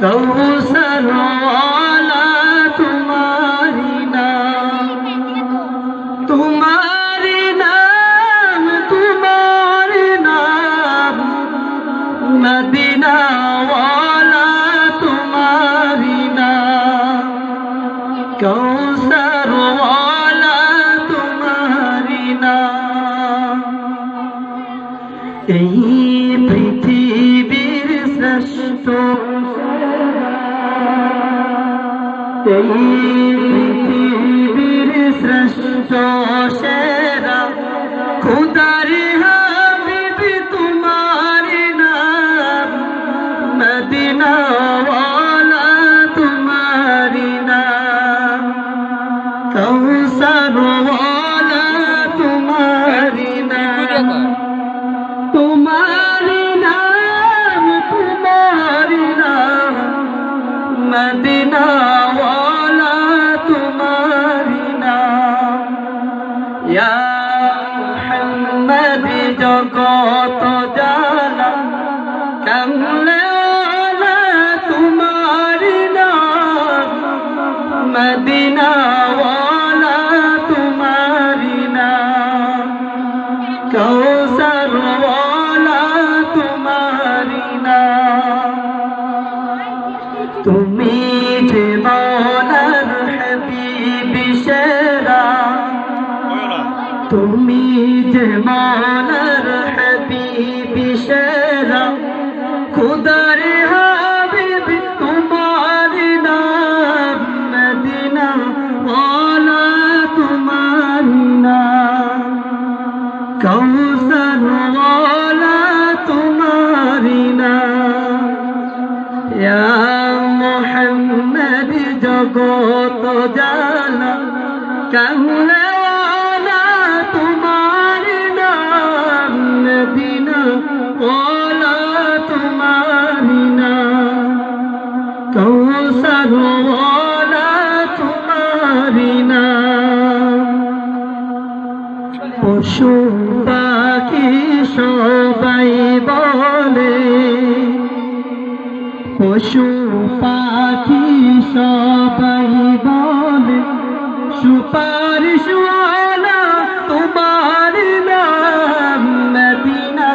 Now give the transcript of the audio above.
কৌসর তোমারি নাম। তোমারি নাম তোমারি এই পৃথিবীর শ্রেষ্ঠ এই পৃথিবীর শ্রেষ্ঠ সেরা। খুদারি হাবিবি, তোমারি নাম। মদিনা ওয়ালা তোমারি নাম। কৌসর ওয়ালা নাম। তোমারি নাম তোমারি নাম। মদিনা জগত কমলে ওয়ালা তোমারি মদিনা তুমি যে মৌলার হাবিবি সেরা তুমি যে মৌলার কৌসর ওয়ালা তোমারি ইয়া মুহাম্মদ জগত জালা কামলা সবাই বলে পশু পাখি সবাই বলে সুপারিশ তোমার নাম মদিনা